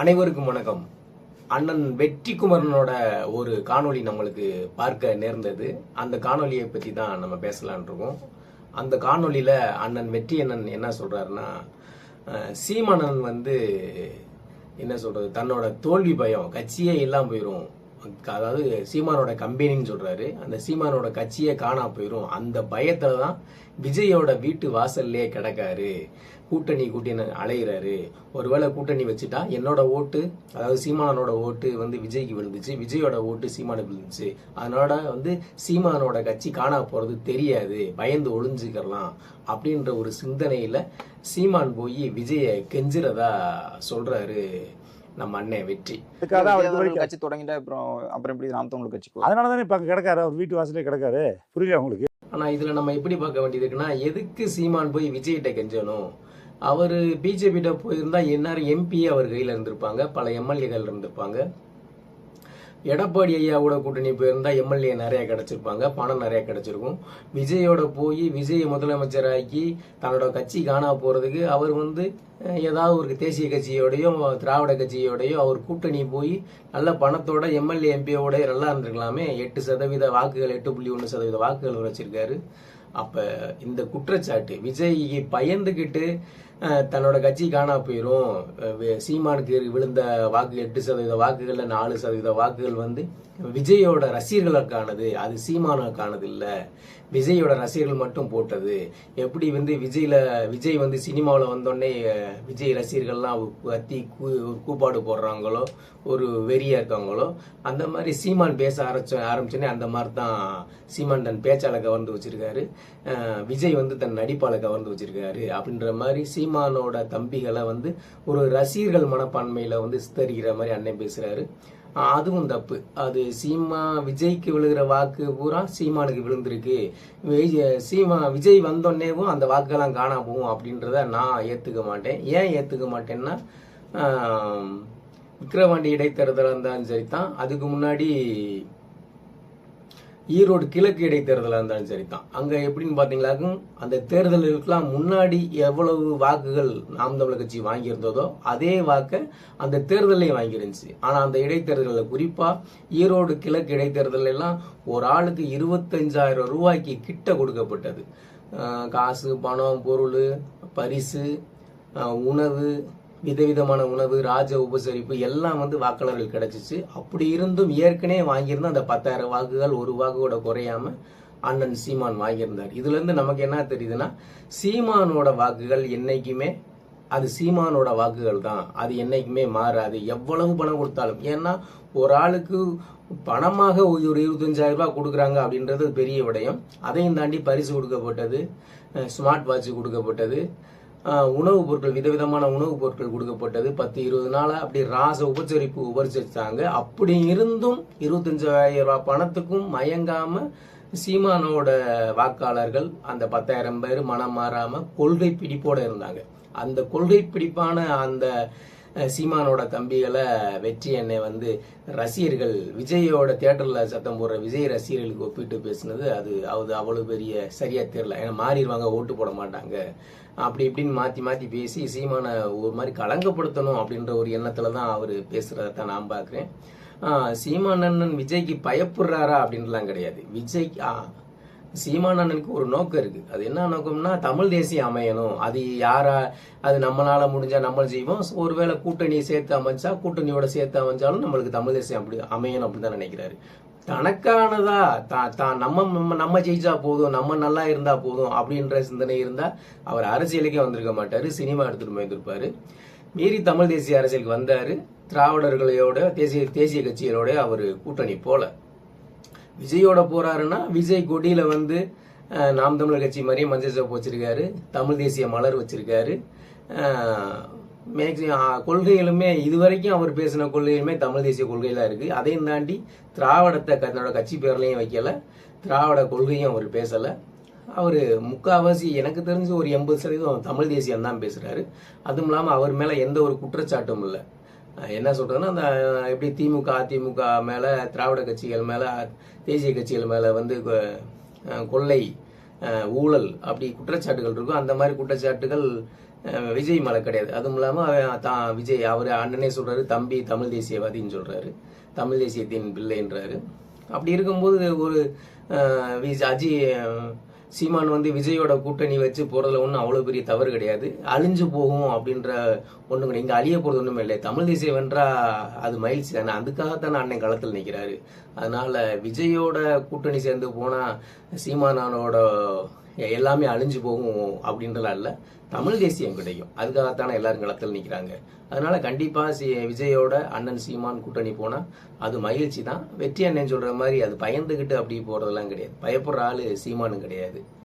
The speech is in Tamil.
அனைவருக்கும் வணக்கம். அண்ணன் வெற்றிக்குமரனோட ஒரு காணொளி நம்மளுக்கு பார்க்க நேர்ந்தது. அந்த காணொலியை பற்றி தான் நம்ம பேசலான் இருக்கோம். அந்த காணொலியில் அண்ணன் வெற்றி அண்ணன் என்ன சொல்கிறாருன்னா சீமானன் வந்து என்ன சொல்கிறது தன்னோட தோல்வி பயம் கட்சியே இல்லாமல் போயிரும். அதாவது சீமானோட கம்பெனின்னு சொல்றாரு. அந்த சீமானோட கட்சியே காணா போயிரும். அந்த பயத்துல தான் விஜயோட வீட்டு வாசல்லே கிடக்காரு. கூட்டணி கூட்டின அலையிறாரு. ஒருவேளை கூட்டணி வச்சுட்டா என்னோட ஓட்டு அதாவது சீமானோட ஓட்டு வந்து விஜய்க்கு விழுந்துச்சு விஜயோட ஓட்டு சீமானுக்கு விழுந்துச்சு. அதனால வந்து சீமானோட கட்சி காணா போறது தெரியாது பயந்து ஒளிஞ்சுக்கலாம் அப்படின்ற ஒரு சிந்தனையில சீமான் போய் விஜய கெஞ்சுறதா சொல்றாரு. நம்ம அண்ணன் வெற்றி. கட்சி தொடங்கிட்டா அப்புறம் அப்புறம் எப்படி நாம் தமிழ் கட்சி போகும் அதனால தானே இப்போ கிடக்காரு? அவர் வீட்டு வாசலே கிடக்காரு. புரியல உங்களுக்கு? ஆனா இதுல நம்ம எப்படி பார்க்க வேண்டியது இருக்குன்னா எதுக்கு சீமான் போய் விஜய்கிட்ட கெஞ்சணும்? அவரு பிஜேபிட்ட போயிருந்தா எந்நேரம் எம்பி அவர் கையில இருந்திருப்பாங்க பல எம்எல்ஏகள் இருந்திருப்பாங்க. எடப்பாடி ஐயாவோட கூட்டணி போயிருந்தா எம்எல்ஏ நிறைய கிடைச்சிருப்பாங்க பணம் நிறைய கிடைச்சிருக்கும். விஜயோட போய் விஜய் முதலமைச்சராக்கி தன்னோட கட்சி காணா போறதுக்கு அவர் வந்து ஏதாவது ஒரு தேசிய கட்சியோடயோ திராவிட கட்சியோடயோ அவர் கூட்டணி போய் நல்ல பணத்தோட எம்எல்ஏ எம்பியோட நல்லா இருந்திருக்கலாமே. எட்டு சதவீத வாக்குகள் எட்டு புள்ளி ஒன்று சதவீத வாக்குகள் வச்சிருக்காரு. அப்போ இந்த குற்றச்சாட்டு விஜய் பயந்துக்கிட்டு தன்னோட கட்சி காணா போயிரும். சீமானுக்கு விழுந்த வாக்கு எட்டு சதவீத வாக்குகளில் நாலு சதவீத வாக்குகள் வந்து விஜயோட ரசிகர்களுக்கானது அது சீமானுக்கானது இல்லை விஜயோட ரசிகர்கள் மட்டும் போட்டது. எப்படி வந்து விஜயில் விஜய் வந்து சினிமாவில் வந்தோடனே விஜய் ரசிகர்கள்லாம் கத்தி கூ- கூப்பாடு போடுறாங்களோ ஒரு வெறியா இருக்காங்களோ அந்த மாதிரி சீமான் பேச ஆரம்பிச்ச ஆரம்பிச்சோன்னே அந்த மாதிரி தான் சீமான் தன் பேச்சாளர் கவர்ந்து வச்சிருக்காரு. விஜய் வந்து தன் நடிப்பால கவர்ந்து வச்சிருக்காரு. அப்படின்ற மாதிரி சீமானோட தம்பிகளை வந்து ஒரு ரசிகர்கள் மனப்பான்மையில வந்து சித்தரிக்கிற மாதிரி அண்ணன் பேசுறாரு. அதுவும் தப்பு. அது சீமா விஜய்க்கு விழுகிற வாக்கு பூரா சீமானுக்கு விழுந்திருக்கு. சீமா விஜய் வந்தோடனேவும் அந்த வாக்கெல்லாம் காணா போகும் அப்படின்றத நான் ஏத்துக்க மாட்டேன். ஏன் ஏத்துக்க மாட்டேன்னா விக்ரவாண்டி இடைத்தேர்தலாக இருந்தாலும் சரி தான் அதுக்கு முன்னாடி ஈரோடு கிழக்கு இடைத்தேர்தலாக இருந்தாலும் சரி தான் அங்கே எப்படின்னு பார்த்தீங்களாக்கும் அந்த தேர்தலுக்கெல்லாம் முன்னாடி எவ்வளவு வாக்குகள் நாம் தமிழர் கட்சி வாங்கியிருந்ததோ அதே வாக்கை அந்த தேர்தலையும் வாங்கியிருந்துச்சு. ஆனால் அந்த இடைத்தேர்தலில் குறிப்பாக ஈரோடு கிழக்கு இடைத்தேர்தலெல்லாம் ஒரு ஆளுக்கு இருபத்தஞ்சாயிரம் ரூபாய்க்கு கிட்ட கொடுக்கப்பட்டது. காசு பணம் பொருள் பரிசு உணவு விதவிதமான உணவு ராஜ உபசரிப்பு எல்லாம் வந்து வாக்காளர்கள் கிடைச்சிச்சு. அப்படி இருந்தும் ஏற்கனவே வாங்கியிருந்த அந்த பத்தாயிரம் வாக்குகள் ஒரு வாக்கு கூட குறையாம அண்ணன் சீமான் வாங்கியிருந்தார். இதுலேருந்து நமக்கு என்ன தெரியுதுன்னா சீமானோட வாக்குகள் என்னைக்குமே அது சீமானோட வாக்குகள் தான். அது என்னைக்குமே மாறாது. எவ்வளவு பணம் கொடுத்தாலும். ஏன்னா ஒரு ஆளுக்கு பணமாக ஒரு இருபத்தஞ்சாயிரம் ரூபாய் கொடுக்குறாங்க அப்படின்றது பெரிய விடயம். அதையும் தாண்டி பரிசு கொடுக்கப்பட்டது ஸ்மார்ட் வாட்ச் கொடுக்கப்பட்டது உணவுப் பொருட்கள் விதவிதமான உணவுப் பொருட்கள் கொடுக்கப்பட்டது. பத்து இருபது நாளாக அப்படி ராச உபச்சரிப்பு உபரிச்சாங்க அப்படி இருந்தும் இருபத்தஞ்சாயிரம் ரூபாய் பணத்துக்கும் மயங்காம சீமானோட வாக்காளர்கள் அந்த பத்தாயிரம் பேர் மனம் மாறாமல் கொள்கை பிடிப்போடு இருந்தாங்க. அந்த கொள்கை பிடிப்பான அந்த சீமானோட தம்பிகளை வெற்றி என்னை வந்து ரசிகர்கள் விஜயோட தேட்டரில் சத்தம் போடுற விஜய் ரசிகர்களுக்கு ஒப்பிட்டு பேசுனது அது அது அவ்வளவு பெரிய சரியாக தெரில ஏன்னா மாறிடுவாங்க ஓட்டு போட மாட்டாங்க. அப்படி இப்படின்னு மாற்றி மாற்றி பேசி சீமானை ஒரு மாதிரி கலங்கப்படுத்தணும் அப்படின்ற ஒரு எண்ணத்தில் தான் அவர் பேசுறத தான் நான் பார்க்குறேன் சீமானண்ணன் விஜய்க்கு பயப்படுறாரா அப்படின்லாம் கிடையாது. விஜய் ஆஹ் சீமானண்ணனுக்கு ஒரு நோக்கம் இருக்கு. அது என்ன நோக்கம்னா தமிழ் தேசியம் அமையணும். அது யாரா அது நம்மளால முடிஞ்சா நம்ம செய்வோம். ஒருவேளை கூட்டணியை சேர்த்து அமைச்சா கூட்டணியோட சேர்த்து அமைஞ்சாலும் நம்மளுக்கு தமிழ் தேசியம் அப்படி அமையணும் அப்படின்னு தான் நினைக்கிறாரு. தனக்கானதா தான் தான் நம்ம நம்ம- நம்ம ஜெயிச்சா போதும் நம்ம நல்லா இருந்தா போதும் அப்படின்ற சிந்தனை இருந்தா அவர் அரசியலுக்கே வந்திருக்க மாட்டாரு. சினிமா எடுத்துட்டு போயிருப்பாரு மீறி தமிழ் தேசிய அரசியலுக்கு வந்தாரு. திராவிடர்களையோட தேசிய தேசிய கட்சிகளோட அவர் கூட்டணி போல. விஜயோட போறாருன்னா விஜய் கொடியில வந்து நாம் தமிழர் கட்சி மாதிரியே மஞ்சள் சிவப்பு வச்சிருக்காரு தமிழ் தேசிய மலர் வச்சிருக்காரு. மேக்ஸி- அஹ், கொள்கைகளுமே இதுவரைக்கும் அவர் பேசின கொள்கைகளுமே தமிழ் தேசிய கொள்கையில இருக்கு. அதையும் தாண்டி திராவிடத்தை தன்னோட கட்சி பேர்லையும் வைக்கல. திராவிட கொள்கையும் அவர் பேசலை. அவர் முக்காவாசி எனக்கு தெரிஞ்சு ஒரு எண்பது சதவீதம் தமிழ் தேசியம் தான் பேசுறாரு. அதுவும் இல்லாமல் அவர் மேல எந்த ஒரு குற்றச்சாட்டும் இல்லை. என்ன சொல்றதுன்னா அந்த எப்படி திமுக அதிமுக மேல திராவிட கட்சிகள் மேல தேசிய கட்சிகள் மேல வந்து கொள்ளை ஊழல் அப்படி குற்றச்சாட்டுகள் இருக்கும் அந்த மாதிரி குற்றச்சாட்டுகள் விஜய் மேல கிடையாது. அதுவும் இல்லாமல் தான் விஜய் அவர் அண்ணனே சொல்றாரு தம்பி தமிழ் தேசியவாதின்னு சொல்றாரு. தமிழ் தேசியத்தின் பிள்ளைன்றாரு. அப்படி இருக்கும்போது ஒரு விஜய் அஜி சீமான் வந்து விஜயோட கூட்டணி வச்சு போறதுல ஒன்றும் அவ்வளோ பெரிய தவறு கிடையாது. அழிஞ்சு போகும் அப்படின்ற ஒன்றும் கிடையாது. இங்கே அழிய போறது ஒன்றுமே இல்லை. தமிழ் தேசியம் வென்றா அது மகிழ்ச்சி தானே. அதுக்காகத்தானே அண்ணன் களத்தில் நிற்கிறாரு அதனால விஜயோட கூட்டணி சேர்ந்து போனா சீமானோட எல்லாமே அழிஞ்சு போகும் அப்படின்றலாம் இல்லை. தமிழ் தேசியம் கிடைக்கும். அதுக்காகத்தானே எல்லாரும் களத்தில் நிற்கிறாங்க அதனால கண்டிப்பாக சி விஜயோட அண்ணன் சீமான் கூட்டணி போனால் அது மகிழ்ச்சி தான். வெற்றி அண்ணன் சொல்கிற மாதிரி அது பயந்துகிட்டு அப்படி போகிறதெல்லாம் கிடையாது. பயப்படுற ஆள் சீமானும் கிடையாது.